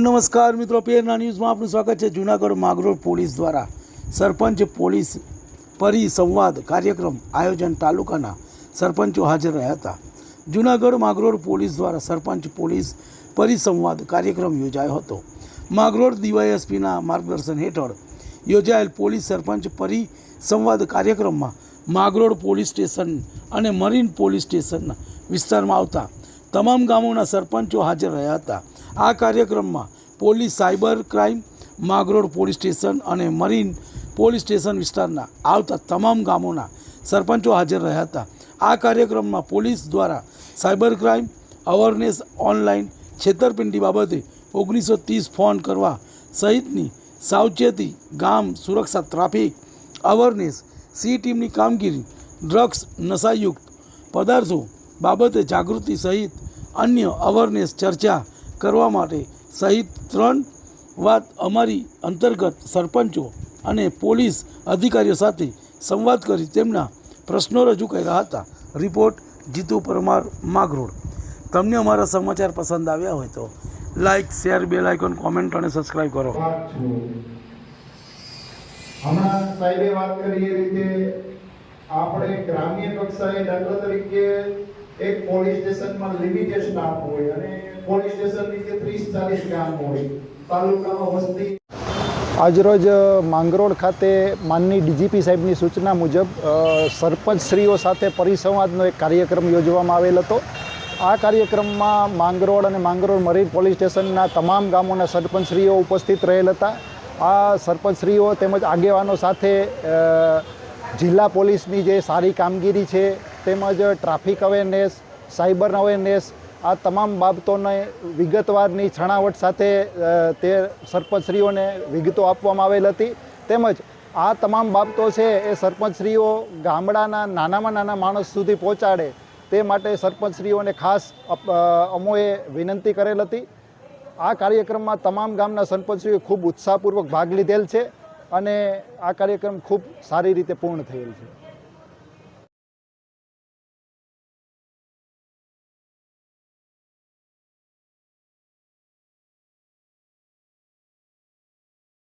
નમસ્કાર મિત્રો પેરના ન્યૂઝમાં આપનું સ્વાગત છે જૂનાગઢ માગરોળ પોલીસ દ્વારા. સરપંચ પોલીસ પરિસંવાદ કાર્યક્રમ આયોજન તાલુકાના સરપંચો હાજર રહ્યા હતા. જૂનાગઢ માગરોળ પોલીસ દ્વારા સરપંચ પોલીસ પરિસંવાદ કાર્યક્રમ યોજાયો હતો. માગરોળ ડીવાયએસપીના માર્ગદર્શન હેઠળ યોજાયેલ પોલીસ સરપંચ પરિસંવાદ કાર્યક્રમમાં માગરોળ પોલીસ સ્ટેશન અને મરીન પોલીસ સ્ટેશનના વિસ્તારમાં આવતા તમામ ગામોના સરપંચો હાજર રહ્યા હતા. આ કાર્યક્રમમાં police, cyber crime, Mangrol police station અને મરીન પોલીસ સ્ટેશન વિસ્તારના આવતા તમામ ગામોના સરપંચો હાજર રહ્યા હતા. આ કાર્યક્રમમાં પોલીસ દ્વારા સાયબર ક્રાઇમ અવેરનેસ ઓનલાઈન છેતરપિંડી બાબતે ઓગણીસો ત્રીસ ફોન કરવા સહિતની સાવચેતી ગામ સુરક્ષા ટ્રાફિક અવેરનેસ સી ટીમની કામગીરી, ડ્રગ્સ નશાયુક્ત પદાર્થો બાબતે જાગૃતિ સહિત અન્ય અવેરનેસ ચર્ચા કરવા માટે સહિત ત્રણ વાત અમારી અંતર્ગત સરપંચો અને પોલીસ અધિકારીઓ સાથે સંવાદ કરી તેમના પ્રશ્નો રજૂ કર્યા હતા. રિપોર્ટ જીતુ પરમાર માગરોડ તમને અમારા સમાચાર પસંદ આવ્યા હોય તો like share, bell icon, comment અને સબસ્ક્રાઈબ કરો. હમણાં સાહેબે વાત કરી એ રીતે આપણે ગ્રામ્ય કક્ષાએ દાખલા તરીકે એક પોલીસ સ્ટેશનમાં લિમિટેડ સ્ટાફ હોય અને પોલીસ સ્ટેશન નીચે ત્રીસ ચાલીસ ગામ હોય, તાલુકામાં વસ્તી. આજરોજ માંગરોળ ખાતે માનની ડીજીપી સાહેબની સૂચના મુજબ સરપંચશ્રીઓ સાથે પરિસંવાદનો એક કાર્યક્રમ યોજવામાં આવેલ હતો. આ કાર્યક્રમમાં માંગરોળ અને માંગરોળ મરીન પોલીસ સ્ટેશનના તમામ ગામોના સરપંચશ્રીઓ ઉપસ્થિત રહેલ હતા. આ સરપંચશ્રીઓ તેમજ આગેવાનો સાથે જિલ્લા પોલીસની જે સારી કામગીરી છે તેમજ ટ્રાફિક અવેરનેસ સાયબર અવેરનેસ આ તમામ બાબતોને વિગતવારની છણાવટ સાથે તે સરપંચશ્રીઓને વિગતો આપવામાં આવેલ હતી. તેમજ આ તમામ બાબતો છે એ સરપંચશ્રીઓ ગામડાના નાનામાં નાના માણસ સુધી પહોંચાડે તે માટે સરપંચશ્રીઓને ખાસ અમોએ વિનંતી કરેલ હતી. આ કાર્યક્રમમાં તમામ ગામના સરપંચશ્રીઓએ ખૂબ ઉત્સાહપૂર્વક ભાગ લીધેલ છે અને આ કાર્યક્રમ ખૂબ સારી રીતે પૂર્ણ થયેલ છે.